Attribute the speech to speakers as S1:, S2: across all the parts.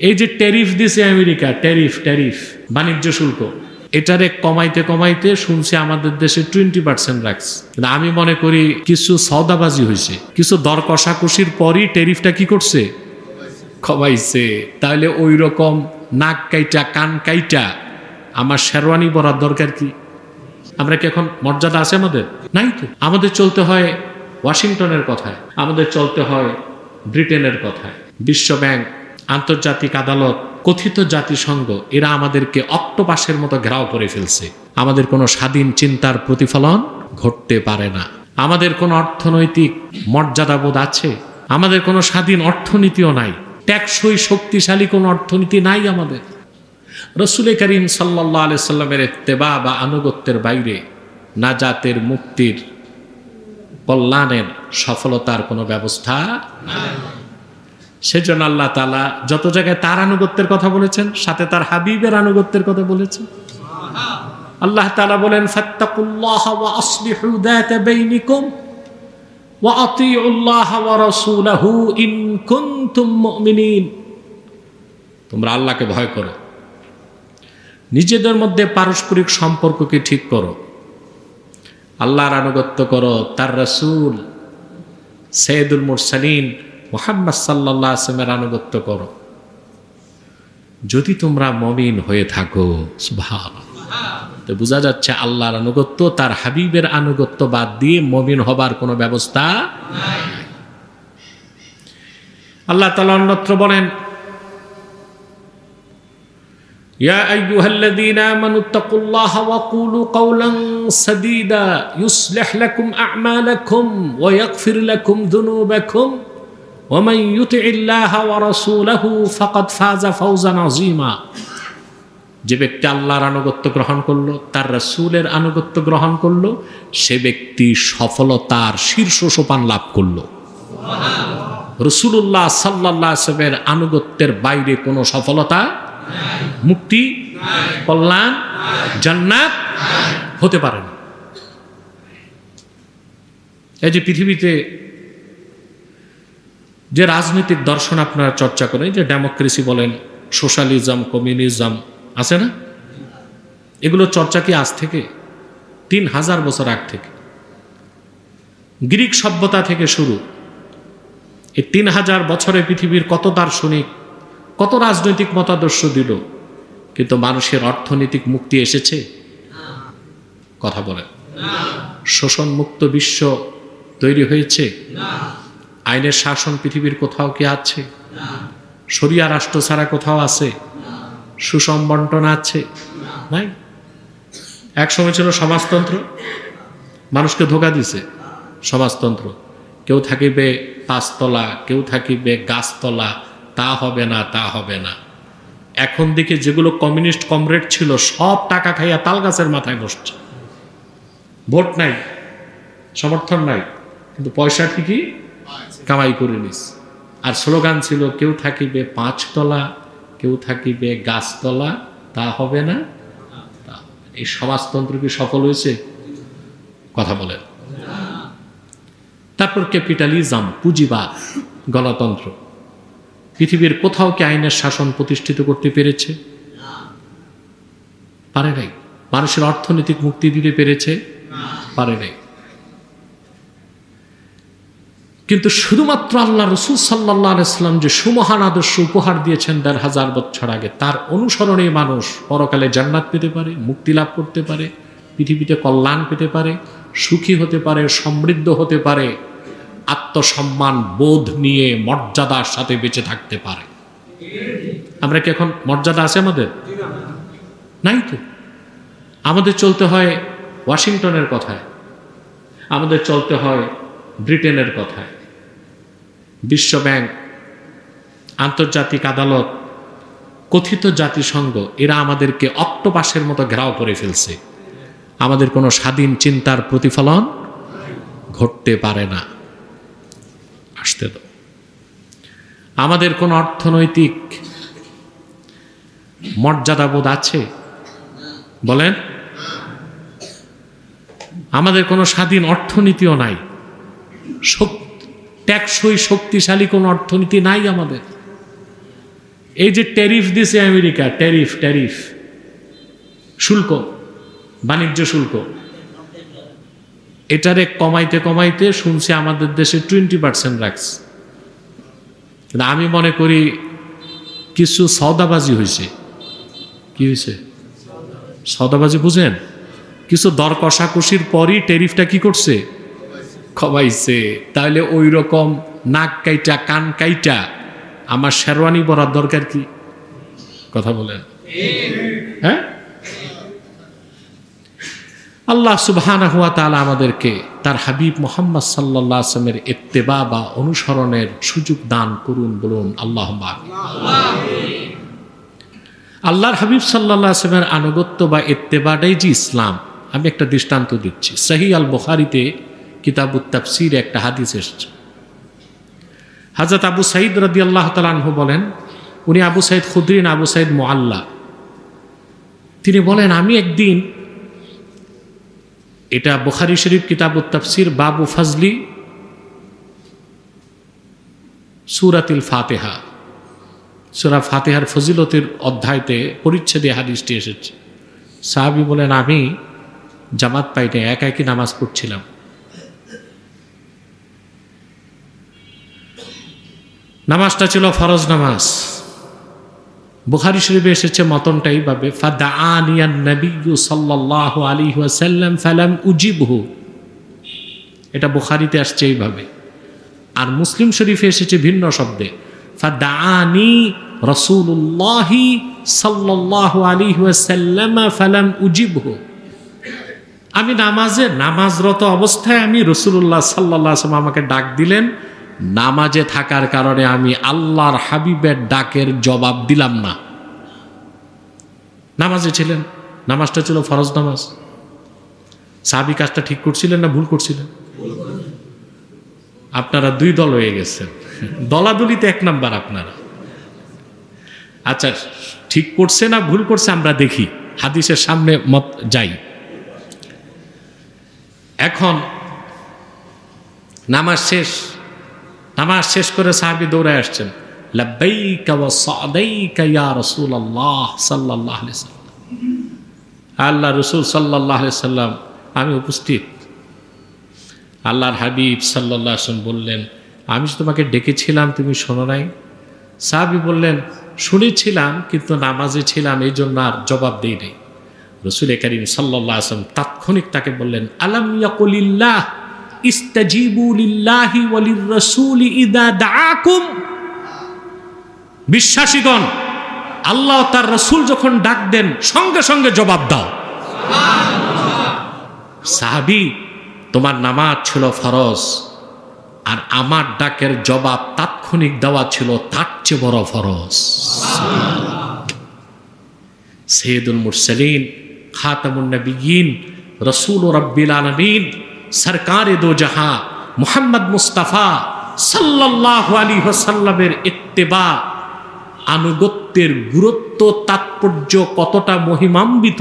S1: এই যে ট্যারিফ দিছে আমেরিকা ট্যারিফ ট্যারিফ বাণিজ্য শুল্ক, এটারে কমাইতে কমাইতে শুনছি আমাদের দেশে টোয়েন্টি পার্সেন্ট রাখছে আমি মনে করি কিছু সৌদাবাজি হয়েছে, কিছু দর কষাকষির পরই ট্যারিফটা কি করছে? কমাইছে। তাহলে ওই রকম নাক কাইটা, কান কাইটা, আমার শেরওয়ানি পরার দরকার কি? আমরা কি এখন মর্যাদা আছে আমাদের? নাই তো। আমাদের চলতে হয় ওয়াশিংটনের কথায়, আমাদের চলতে হয় ব্রিটেনের কথায়। বিশ্ব ব্যাংক আন্তর্জাতিক আদালত, কথিত জাতিসংঘ, এরা আমাদেরকে অক্টোপাসের মতো ঘেরাও করে ফেলছে। আমাদের কোনো স্বাধীন চিন্তার প্রতিফলন ঘটতে পারে না। আমাদের কোনো অর্থনৈতিক মর্যাদাবোধ আছে। আমাদের কোনো স্বাধীন অর্থনীতিও নাই। ট্যাক্সই শক্তিশালী কোনো অর্থনীতি নাই আমাদের। রসুল করিম সাল্লাহ আলি সাল্লামের তেবা বা আনুগত্যের বাইরে না জাতের মুক্তির কল্যাণের সফলতার কোনো ব্যবস্থা সেজন্য আল্লাহ তালা যত জায়গায় তার আনুগত্যের কথা বলেছেন, সাথে তার হাবিবের আনুগত্যের কথা বলেছেন। আল্লাহ তালা বলেন তোমরা আল্লাহকে ভয় করো। নিজেদের মধ্যে পারস্পরিক সম্পর্ককে ঠিক করো। আল্লাহর আনুগত্য করো। তার রসুল সৈয়দুল মুরসালিন মোহাম্মদ সাল্লাহ আসলামের আনুগত্য করো যদি তোমরা মমিন হয়ে থাকো সুভান তো বোঝা যাচ্ছে আল্লাহর আনুগত্য তার হাবিবের আনুগত্য বাদ দিয়ে মমিন হবার কোনো ব্যবস্থা আল্লাহ তালা অন্যত্র বলেন يا أيها الذين آمنوا اتقوا الله وقولوا قولا سديدا يصلح لكم أعمالكم ويغفر لكم ذنوبكم ওমাই يطع ইল্লাহ ورسوله فقد ফাজা فوزا عظيما। যে ব্যক্তি আল্লাহর আনুগত্য গ্রহণ করল, তার রসুলের আনুগত্য গ্রহণ করল, সে ব্যক্তি সফলতার শীর্ষ সোপান লাভ করল। রসুল্লাহ সাল্লাহ সাহেবের আনুগত্যের বাইরে কোনো সফলতা মুক্তি কল্যাণ জান্নাত হতে পারে না। এই যে পৃথিবীতে যে রাজনৈতিক দর্শন আপনারা চর্চা করেন যে ডেমোক্রেসি বলেন, সোশ্যালিজম, কমিউনিজম, আছে না? এগুলো চর্চা কি আজ থেকে? তিন হাজার বছর আগ থেকে। গ্রিক সভ্যতা থেকে শুরু। এই তিন হাজার বছরে পৃথিবীর কত দার্শনিক, কত রাজনৈতিক মতাদর্শ দিল, কিন্তু মানুষের অর্থনৈতিক মুক্তি এসেছে? কথা বলেন। শোষণ মুক্ত বিশ্ব তৈরি হয়েছে? আইনের শাসন পৃথিবীর কোথাও কি আছে? সরিয়া রাষ্ট্র ছাড়া কোথাও আছে? সুষম বন্টন আছে? নাই? এক সময় ছিল সমাজতন্ত্র। মানুষকে ধোকা দিছে সমাজতন্ত্র। কেউ থাকিবে পাঁচতলা, কেউ থাকিবে গাছতলা, তা হবে না, তা হবে না। এখন দিকে যেগুলো কমিউনিস্ট কমরেড ছিল, সব টাকা খাইয়া তাল গাছের মাথায় বসছে। ভোট নাই, সমর্থন নাই, কিন্তু পয়সা ঠিকই কামাই করে নিস। আর স্লোগান ছিল, কেউ থাকিবে পাঁচতলা, কেউ থাকিবে গাছতলা, তা হবে না, তা হবে না। এই সমাজতন্ত্র কি সফল হয়েছে? কথা বলেন। তারপর ক্যাপিটালিজম, পুঁজিবাদ, গণতন্ত্র। পৃথিবীর কোথাও কি আইনের শাসন প্রতিষ্ঠিত করতে পেরেছে? পারে নাই। মানুষের অর্থনৈতিক মুক্তি দিতে পেরেছে? পারে নাই। কিন্তু শুধুমাত্র আল্লাহ রসুল সাল্লাহ ইসলাম যে সুমহান আদর্শ উপহার দিয়েছেন দেড় হাজার বছর আগে, তার অনুসরণে মানুষ পরকালে জান্নাত পেতে পারে, মুক্তি লাভ করতে পারে, পৃথিবীতে কল্যাণ পেতে পারে, সুখী হতে পারে, সমৃদ্ধ হতে পারে, আত্মসম্মান বোধ নিয়ে মর্যাদার সাথে বেঁচে থাকতে পারে। আমরা কি এখন মর্যাদা আছে আমাদের? নাই তো। আমাদের চলতে হয় ওয়াশিংটনের কথায়, আমাদের চলতে হয় ব্রিটেনের কথায়। বিশ্ব ব্যাংক আন্তর্জাতিক আদালত, কথিত জাতিসংঘ, এরা আমাদেরকে অক্টোপাসের মতো ঘেরাও করে ফেলছে। আমাদের কোনো স্বাধীন চিন্তার প্রতিফলন ঘটতে পারে না। আসতে দাও। আমাদের কোনো অর্থনৈতিক মর্যাদাবোধ আছে? বলেন। আমাদের কোনো স্বাধীন অর্থনীতিও নাই। শক- ট্যাক্সই শক্তিশালী কোনো অর্থনীতি নাই আমাদের। এই যে ট্যারিফ দিছে আমেরিকা ট্যারিফ ট্যারিফ শুল্ক, বাণিজ্য শুল্ক। এটারে কমাইতে কমাইতে শুনছি আমাদের দেশে টোয়েন্টি পার্সেন্ট রাখছে। আমি মনে করি কিছু সৌদাবাজি হয়েছে। কি হয়েছে? সৌদাবাজি বুঝেন? কিছু দর কষাকষির পরই ট্যারিফটা কি করছে? কমাইছে তাহলে ওই রকম নাক কাইটা, কান কাইটা আমার শেরওয়ানি পরার দরকার কি? কথা বলেন। হ্যাঁ? আল্লাহ সুবহানা হুয়া তাআলা আমাদেরকে তার হাবিব মোহাম্মদ সাল্লাহ আসলামের ইত্তেবা বা অনুসরণের সুযোগ দান করুন বলুন আল্লাহ আল্লাহর হাবিব সাল্লাহ আসলামের আনুগত্য বা ইত্তেবাটাই যে ইসলাম, আমি একটা দৃষ্টান্ত দিচ্ছি। সাহি আল বুখারিতে কিতাবুত তাফসির একটা হাদিস এসছে। হাজরত আবু সাইদ রদি আল্লাহ তালানহু বলেন, উনি আবু সাইদ খুদ্রিন আবু সাইদ মোয়াল্লা তিনি বলেন, আমি একদিন এটা বুখারি শরীফ কিতাব তাফসির বাবু ফজলি সুরাতিল ফাতেহা। সুরা ফাতেহার ফজিলতের অধ্যায়তে পরিচ্ছেদে হাদিসটি এসেছে। সাহাবি বলেন, আমি জামাত পাইনি একা একই নামাজ পড়ছিলাম। নামাজটা ছিল ফরজ নামাজ। বুখারি শরীফে এসেছে মতনটা এইভাবে ফাদাআনিয়ান নবিয়্যু সাল্লাল্লাহু আলাইহি ওয়াসাল্লাম ফালাম উজিবহু। এটা বুখারিতে আসছে এইভাবে। আর মুসলিম শরীফে এসেছে ভিন্ন শব্দে, ফাদাআনি রাসূলুল্লাহি সাল্লাল্লাহু আলাইহি ওয়াসাল্লাম ফালাম উজিবহু। আমি নামাজে নামাজরত অবস্থায় আমি রসুল্লাহ সাল্লাহ আমাকে ডাক দিলেন নামাজে থাকার কারণে আমি আল্লাহর হাবিবের ডাকের জবাব দিলাম না। নামাজে ছিলেন। নামাজটা ছিল ফরজ নামাজ। সাহাবি কাজটা ঠিক করছিলেন না ভুল করছিলেন? আপনারা দুই দল হয়ে গেছেন। দলাদলিতে এক নাম্বার আপনারা। আচ্ছা ঠিক করছে না ভুল করছে আমরা দেখি। হাদিসের সামনে মত যাই। এখন নামাজ শেষ। নামাজ শেষ করে সাহাবি দৌড়ে আসছেন। আল্লাহ রসুল আলাইহি সাল্লাম, আমি উপস্থিত। আল্লাহর হাবিব আলাইহি বললেন, আমি তোমাকে ডেকেছিলাম, তুমি শোনো নাই? সাহাবি বললেন, শুনেছিলাম, কিন্তু নামাজে ছিলাম, এই জন্য আর জবাব দিই নাই। রসুল করিম সাল্লাহ আসলাম তাৎক্ষণিক তাকে বললেন, আলাম ইয়াকুলিল্লাহ? ইদা বিশ্বাসীগণ, আল্লাহ তার রসুল যখন ডাক দেন, সঙ্গে সঙ্গে জবাব দাও। সাহাবি, তোমার নামাজ ছিল ফরজ, আর আমার ডাকের জবাব তাৎক্ষণিক দেওয়া ছিল তার চেয়ে বড় ফরজ। সৈয়দুল মুরসালিন খাতামুন নবীন রসুল রব্বিল আলমিন সরকার দো জাহা, মোহাম্মদ মুস্তাফা সাল্লাহ আলী ওসাল্লামের ইত্তেবা, আনুগত্যের গুরুত্ব, তাৎপর্য কতটা মহিমান্বিত,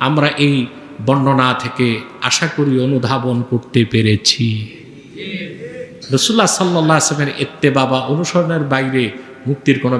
S1: আমরা এই বর্ণনা থেকে আশা করি অনুধাবন করতে পেরেছি। রসুল্লাহ সাল্লাহ আসলামের ইত্তেবা বা অনুসরণের বাইরে মুক্তির কোনো